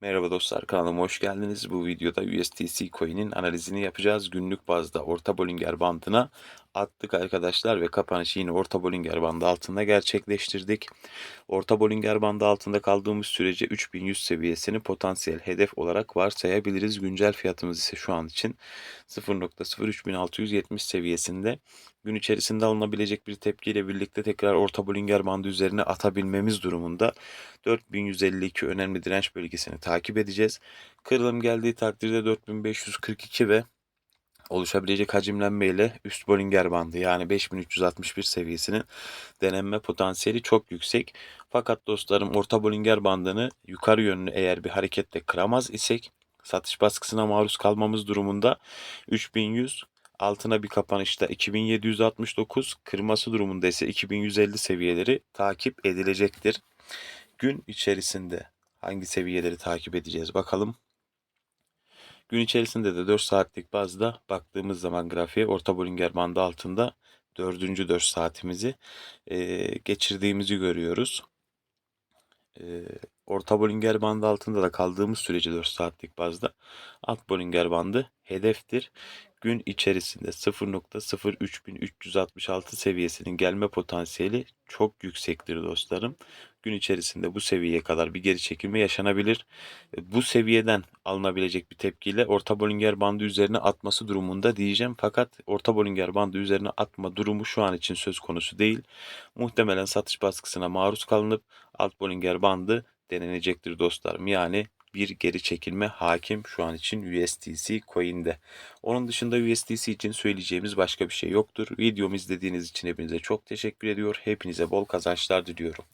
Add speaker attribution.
Speaker 1: Merhaba dostlar kanalıma hoş geldiniz. Bu videoda USDC coin'in analizini yapacağız. Günlük bazda orta Bollinger bandına attık arkadaşlar ve kapanışı yine orta Bollinger bandı altında gerçekleştirdik. Orta Bollinger bandı altında kaldığımız sürece 3100 seviyesini potansiyel hedef olarak varsayabiliriz. Güncel fiyatımız ise şu an için 0.03670 seviyesinde. Gün içerisinde alınabilecek bir tepkiyle birlikte tekrar orta Bollinger bandı üzerine atabilmemiz durumunda 4152 önemli direnç bölgesini takip edeceğiz. Kırılım geldiği takdirde 4542 ve oluşabilecek hacimlenmeyle üst Bollinger bandı yani 5361 seviyesinin denenme potansiyeli çok yüksek. Fakat dostlarım orta Bollinger bandını yukarı yönlü eğer bir hareketle kıramaz isek satış baskısına maruz kalmamız durumunda 3100 altına bir kapanışta 2769 kırması durumunda ise 2150 seviyeleri takip edilecektir. Gün içerisinde hangi seviyeleri takip edeceğiz bakalım. Gün içerisinde de 4 saatlik bazda baktığımız zaman grafiğe orta Bollinger bandı altında 4. 4 saatimizi e, geçirdiğimizi görüyoruz. E, orta Bollinger bandı altında da kaldığımız sürece 4 saatlik bazda alt Bollinger bandı hedeftir. Gün içerisinde 0.03366 seviyesinin gelme potansiyeli çok yüksektir dostlarım. Gün içerisinde bu seviyeye kadar bir geri çekilme yaşanabilir. E, Bu seviyeden alınabilecek bir tepkiyle orta Bollinger bandı üzerine atması durumunda diyeceğim. Fakat orta Bollinger bandı üzerine atma durumu şu an için söz konusu değil. Muhtemelen satış baskısına maruz kalınıp alt Bollinger bandı denenecektir dostlarım. Yani bir geri çekilme hakim şu an için USDC coin'de. Onun dışında USDC için söyleyeceğimiz başka bir şey yoktur. Videomu izlediğiniz için hepinize çok teşekkür ediyor. Hepinize bol kazançlar diliyorum.